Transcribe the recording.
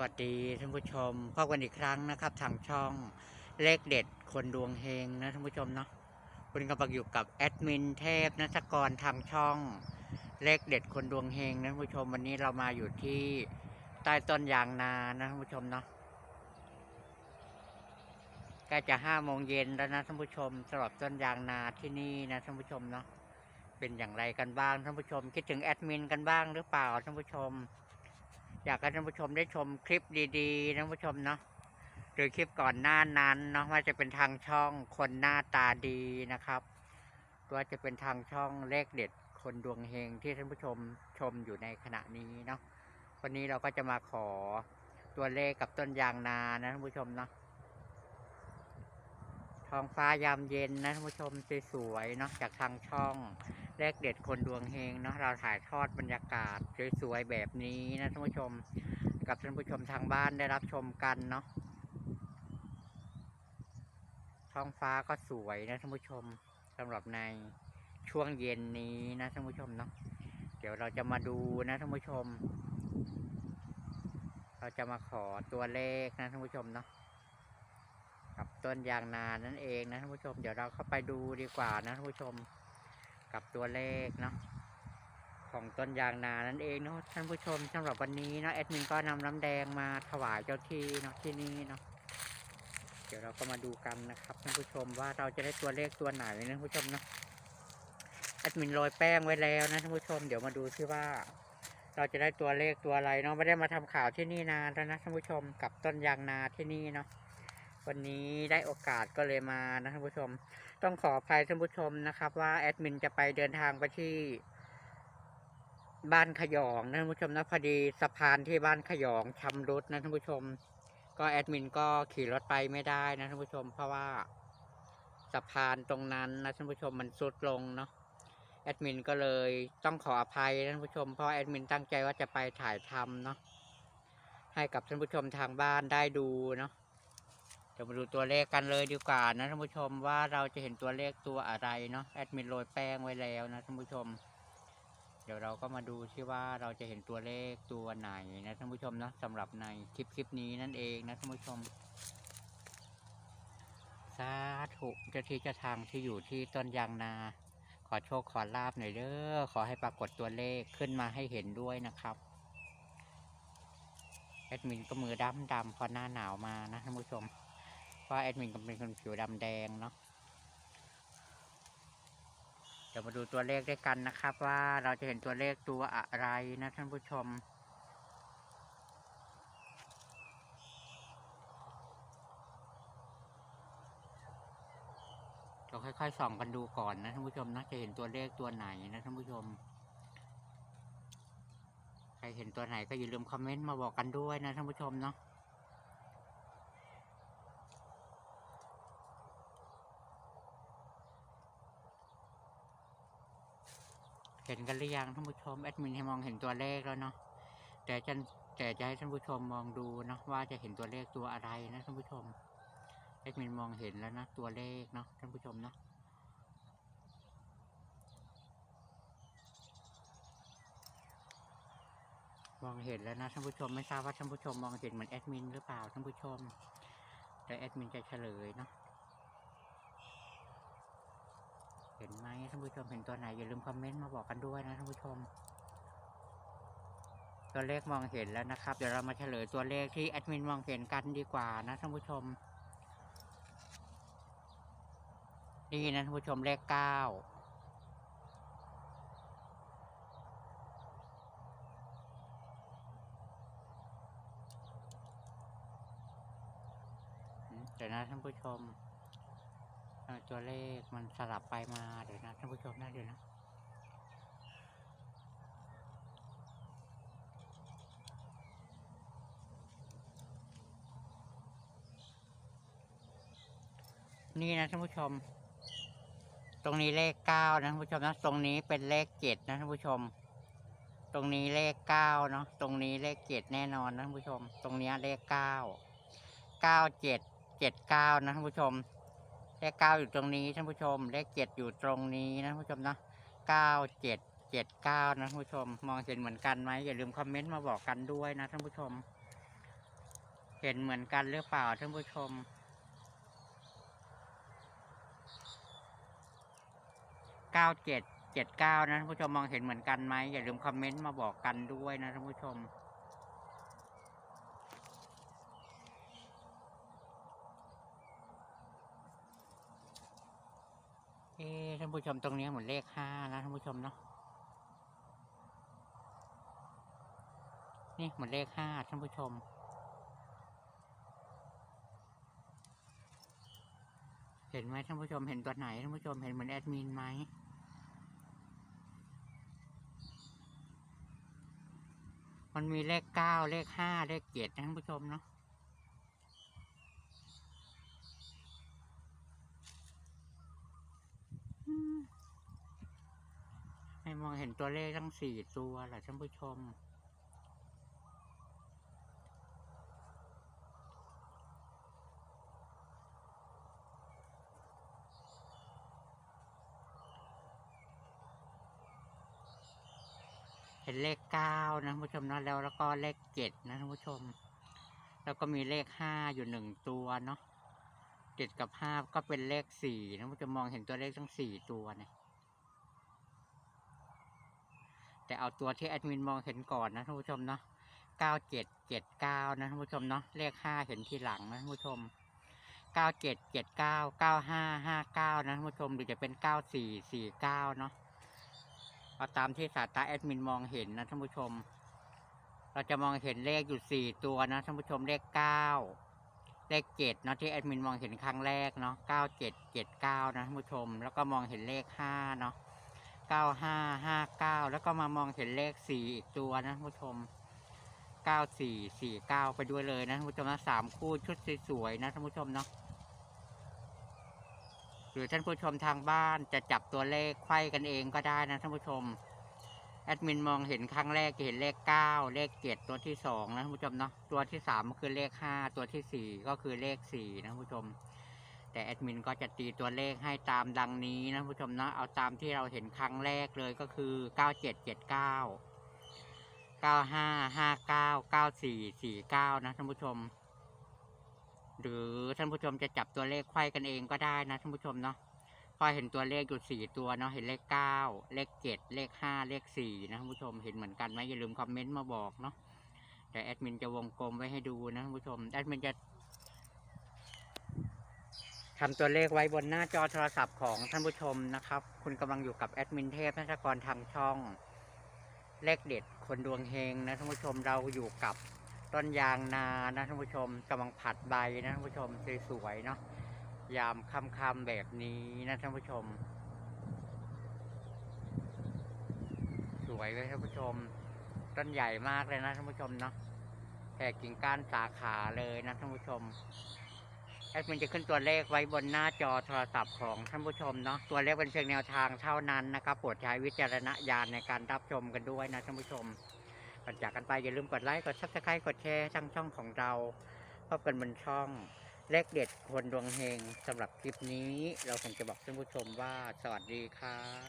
สวัสดีท่านผู้ชมพบกันอีกครั้งนะครับ ทางช่องเลขเด็ดคนดวงเฮงนะท่านผู้ชมเนาะคุณกำลังอยู่กับแอดมินเทพนัทกรทางช่องเลขเด็ดคนดวงเฮงนะท่านผู้ชมวันนี้เรามาอยู่ที่ใต้ต้นยางนานะท่านผู้ชมเนาะใกล้จะห้าโมงเย็นแล้วนะท่านผู้ชมสำหรับต้นยางนาที่นี่นะท่านผู้ชมเนาะเป็นอย่างไรกันบ้างท่านผู้ชม คิดถึงแอดมินกันบ้างหรือเปล่าท่านผู้ชม อยากให้ท่านผู้ชมได้ชมคลิปดีๆท่านผู้ชมเนาะหรือคลิปก่อนหน้านั้นเนาะว่าจะเป็นทางช่องคนหน้าตาดีนะครับว่าจะเป็นทางช่องเลขเด็ดคนดวงเฮงที่ท่านผู้ชมชมอยู่ในขณะนี้เนาะวันนี้เราก็จะมาขอตัวเลขกับต้นยางนานะท่านผู้ชมเนาะท้องฟ้ายามเย็นนะท่านผู้ชมสวยๆเนาะจากทางช่อง เลขเด็ดคนดวงเฮงเนาะเราถ่ายทอดบรรยากาศสวยๆแบบนี้นะท่านผู้ชม กับท่านผู้ชมทางบ้านได้รับชมกันเนาะท้องฟ้าก็สวยนะท่านผู้ชมสำหรับในช่วงเย็นนี้นะท่านผู้ชมเนาะเดี๋ยวเราจะมาดูนะท่านผู้ชม เราจะมาขอตัวเลขนะท่านผู้ชมเนาะกับต้นยางนานั่นเองนะท่านผู้ชม เดี๋ยวเราเข้าไปดูดีกว่านะท่านผู้ชม กับตัวเลขเนาะของต้นยางนานั่นเองเนาะท่านผู้ชมสำหรับวันนี้เนาะแอดมินก็นำน้ำแดงมาถวายเจ้าที่เนาะที่นี่เนาะเดี๋ยวเราก็มาดูกันนะครับท่านผู้ชมว่าเราจะได้ตัวเลขตัวไหนนะท่านผู้ชมเนาะแอดมินโรยแป้งไว้แล้วนะท่านผู้ชมเดี๋ยวมาดูที่ว่า เราจะได้ตัวเลขตัวอะไรเนาะไม่ได้มาทำข่าวที่นี่นานแล้วนะท่านผู้ชมกับต้นยางนาที่นี่เนาะ วันนี้ได้โอกาสก็เลยมานะท่านผู้ชม ต้องขออภัยท่านผู้ชมนะครับ ว่าแอดมินจะไปเดินทางไปที่บ้านขยองนะท่านผู้ชมนะพอดีสะพานที่บ้านขยองชำรุดนะท่านผู้ชม ก็แอดมินก็ขี่รถไปไม่ได้นะท่านผู้ชม เพราะว่าสะพานตรงนั้นนะท่านผู้ชมมันสุดลงเนาะแอดมินก็เลยต้องขออภัยนะท่านผู้ชมเพราะแอดมินตั้งใจว่าจะไปถ่ายทำเนาะให้กับท่านผู้ชมทางบ้านได้ดูเนาะ ดี๋ยวมาดูตัวเลขกันเลยดีกว่านะท่านผู้ชมว่าเราจะเห็นตัวเลขตัวอะไรเนาะแอดมินโรยแป้งไว้แล้วนะท่านผู้ชม เดี๋ยวเราก็มาดูที่ว่าเราจะเห็นตัวเลขตัวไหนนะท่านผู้ชมเนาะสำหรับในคลิปคลิปนี้นั่นเองนะท่านผู้ชมสาธุเจ้าที่เจ้าทางที่อยู่ที่ต้นยางนา ขอโชคขอลาบหน่อยเด้อขอให้ปรากฏตัวเลขขึ้นมาให้เห็นด้วยนะครับแอดมินก็มือดำดำพอหน้าหนาวมานะท่านผู้ชม เพราะแอดมินก็เป็นคนผิวดำแดงเนาะเดี๋ยวมาดูตัวเลขด้วยกันนะครับ ว่าเราจะเห็นตัวเลขตัวอะไรนะท่านผู้ชมเราค่อยๆส่องกันดูก่อนนะท่านผู้ชมนะจะเห็นตัวเลขตัวไหนนะท่านผู้ชม ใครเห็นตัวไหนก็อย่าลืมคอมเมนต์มาบอกกันด้วยนะท่านผู้ชมเนาะ เห็นกันหรือยังท่านผู้ชมแอดมินให้มองเห็นตัวเลขแล้วเนาะแต่จะแต่จะให้ท่านผู้ชมมองดูเนาะว่าจะเห็นตัวเลขตัวอะไรนะท่านผู้ชมแอดมินมองเห็นแล้วนะตัวเลขเนาะท่านผู้ชมเนาะมองเห็นแล้วนะท่านผู้ชมไม่ทราบว่าท่านผู้ชมมองเห็นเหมือนแอดมินหรือเปล่าท่านผู้ชมแต่แอดมินจะเฉลยเนาะ เห็นไหมท่านผู้ชมเห็นตัวไหนอย่าลืมคอมเมนต์มาบอกกันด้วยนะท่านผู้ชม ตัวเลขมองเห็นแล้วนะครับ เดี๋ยวเรามาเฉลยตัวเลขที่แอดมินมองเห็นกันดีกว่านะท่านผู้ชมนี่นะท่านผู้ชมเลขเก้าเดี๋ยวนะท่านผู้ชม ตัวเลขมันสลับไปมาเดี๋ยวนะท่านผู้ชมนะเดี๋ยวนะนี่นะท่านผู้ชม ตรงนี้เลขเก้านะท่านผู้ชมนะ ตรงนี้เป็นเลขเจ็ดนะท่านผู้ชม ตรงนี้เลขเก้าเนาะ ตรงนี้เลขเจ็ดแน่นอนนะท่านผู้ชม ตรงนี้เลขเก้า เก้าเจ็ด เจ็ดเก้านะท่านผู้ชม เลขเก้าอยู่ตรงนี้ท่านผู้ชม เลขเจ็ดอยู่ตรงนี้นะท่านผู้ชมนะเก้าเจ็ดเจ็ดเก้านะท่านผู้ชม มองเห็นเหมือนกันไหมอย่าลืมคอมเมนต์มาบอกกันด้วยนะท่านผู้ชม เห็นเหมือนกันหรือเปล่าท่านผู้ชมเก้าเจ็ดเจ็ดเก้านะท่านผู้ชมมองเห็นเหมือนกันไหมอย่าลืมคอมเมนต์มาบอกกันด้วยนะท่านผู้ชม เอ๊ะ ท่านผู้ชมตรงนี้เหมือนเลขห้านะท่านผู้ชมเนาะนี่เหมือนเลขห้าท่านผู้ชม เห็นไหมท่านผู้ชมเห็นตัวไหนท่านผู้ชมเห็นเหมือนแอดมินไหมมันมีเลขเก้าเลขห้าเลขเจ็ดนะท่านผู้ชมเนาะ ให้มองเห็นตัวเลขทั้งสี่ตัวแหละท่านผู้ชม เห็นเลขเก้านะท่านผู้ชมนะแล้วแล้วก็เลขเจ็ดนะท่านผู้ชม แล้วก็มีเลขห้าอยู่หนึ่งตัวเนาะเจ็ดกับห้าก็เป็นเลขสี่นะท่านผู้ชมมองเห็นตัวเลขทั้งสี่ตัวเนี่ย แต่เอาตัวที่แอดมินมองเห็นก่อนนะท่านผู้ชมเนาะเก้าเจ็ดเจ็ดเก้านะท่านผู้ชมเนาะเลขห้าเห็นทีหลังนะท่านผู้ชมเก้าเจ็ดเจ็ดเก้าเก้าห้าห้าเก้านะท่านผู้ชมหรือจะเป็นเก้าสี่สี่เก้าเนาะเอาตามที่สายตาแอดมินมองเห็นนะท่านผู้ชม เราจะมองเห็นเลขอยู่สี่ตัวนะท่านผู้ชมเลขเก้าเลขเจ็ดเนาะที่แอดมินมองเห็นครั้งแรกเนาะเก้าเจ็ดเจ็ดเก้านะท่านผู้ชม แล้วก็มองเห็นเลขห้าเนาะ เก้าห้าห้าเก้าแล้วก็มามองเห็นเลขสี่อีกตัวนะผู้ชมเก้าสี่สี่เก้าไปด้วยเลยนะผู้ชมนะสามคู่ชุดสวยๆนะท่านผู้ชมเนาะหรือท่านผู้ชมทางบ้านจะจับตัวเลขไขว้กันเองก็ได้นะท่านผู้ชม แอดมินมองเห็นครั้งแรกจะเห็นเลขเก้าเลขเจ็ดตัวที่สองนะท่านผู้ชมเนาะตัวที่สามก็คือเลขห้าตัวที่สี่ก็คือเลขสี่นะท่านผู้ชม แต่แอดมินก็จะตีตัวเลขให้ตามดังนี้นะท่านผู้ชมนะเอาตามที่เราเห็นครั้งแรกเลยก็คือเก้าเจ็ดเจ็ดเก้าเก้าห้าห้าเก้าเก้าสี่สี่เก้านะท่านผู้ชม หรือท่านผู้ชมจะจับตัวเลขไขว้กันเองก็ได้นะท่านผู้ชมเนาะพอเห็นตัวเลขอยู่สี่ตัวเนาะเห็นเลขเก้าเลขเจ็ดเลขห้าเลขสี่นะท่านผู้ชมเห็นเหมือนกันไหมอย่าลืมคอมเมนต์มาบอกเนาะแต่แอดมินจะวงกลมไว้ให้ดูนะท่านผู้ชมแอดมินจะ ทำตัวเลขไว้บนหน้าจอโทรศัพท์ของท่านผู้ชมนะครับ คุณกำลังอยู่กับแอดมินเทพนักกรทางช่อง เลขเด็ดคนดวงเฮงนะท่านผู้ชมเราอยู่กับต้นยางนานะท่านผู้ชมกำลังผัดใบนะท่านผู้ชมสวยๆเนาะยามค่ำๆแบบนี้นะท่านผู้ชม สวยเลยท่านผู้ชม ต้นใหญ่มากเลยนะท่านผู้ชมเนาะแผ่กิ่งก้านสาขาเลยนะท่านผู้ชม ดมินจะขึ้นตัวเลขไว้บนหน้าจอโทรศัพท์ของท่านผู้ชมเนาะตัวเลขเป็นเพียงแนวทางเท่านั้นนะครับโปรดใช้วิจารณญาณในการรับชมกันด้วยนะท่านผู้ชมก่อนจากกันไปอย่าลืมกดไลค์กดซับสไครต์กดแชร์ช่างช่องของเราพบกันบนช่องเลขเด็ดคนดวงเฮงสำหรับคลิปนี้เราคงจะบอกท่านผู้ชมว่าสวัสดีครับ